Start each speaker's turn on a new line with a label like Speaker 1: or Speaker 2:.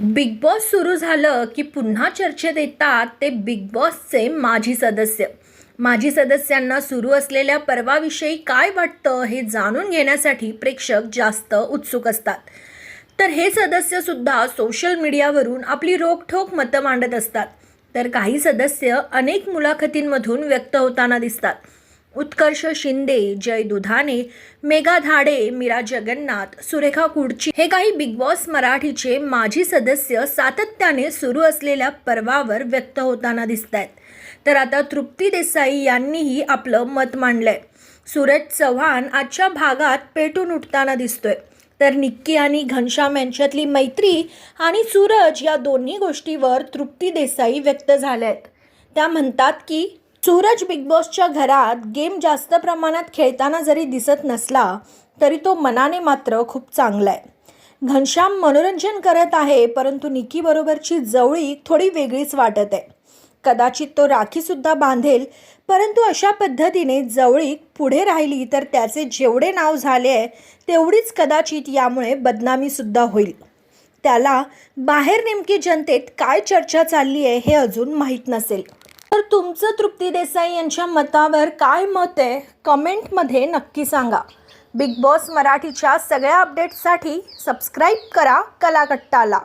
Speaker 1: Big boss सुरू झालं की पुन्हा चर्चेत येतात ते बिग बॉसचे माजी सदस्य. माजी सदस्यांना सुरू असलेल्या पर्वाविषयी काय वाटतं हे जाणून घेण्यासाठी प्रेक्षक जास्त उत्सुक असतात. तर हे सदस्यसुद्धा सोशल मीडियावरून आपली रोखठोक मतं मांडत असतात. तर काही सदस्य अनेक मुलाखतींमधून व्यक्त होताना दिसतात. उत्कर्ष शिंदे जय दुधाने मेघा धाडे मीरा जगन्नाथ सुरेखा कुडची हे काही बिग बॉस मराठीचे माजी सदस्य सातत्याने सुरू असलेल्या पर्वावर व्यक्त होताना दिसत आहेत तर आता तृप्ती देसाई यांनीही आपलं मत मांडलंय. सूरज चव्हाण आजच्या भागात पेटून उठताना दिसतोय. तर निक्की आणि घनश्याम यांच्यातली मैत्री आणि सूरज या दोन्ही गोष्टीवर तृप्ती देसाई व्यक्त झाल्या आहेत त्या म्हणतात की सूरज बिग बॉसच्या घरात गेम जास्त प्रमाणात खेळताना जरी दिसत नसला तरी तो मनाने मात्र खूप चांगला आहे घनश्याम मनोरंजन करत आहे परंतु निकीबरोबरची जवळीक थोडी वेगळीच वाटत आहे. कदाचित तो राखीसुद्धा बांधेल परंतु अशा पद्धतीने जवळीक पुढे राहिली तर त्याचे जेवढे नाव झाले आहे तेवढीच कदाचित यामुळे बदनामीसुद्धा होईल. त्याला बाहेर नेमकी जनतेत काय चर्चा चालली आहे हे अजून माहीत नसेल. तर तुमचं तृप्ती देसाई यांच्या मतावर काय मत आहे? कमेंटमध्ये नक्की सांगा. बिग बॉस मराठीच्या सगळ्या अपडेट्ससाठी सबस्क्राईब करा कलाकट्टाला.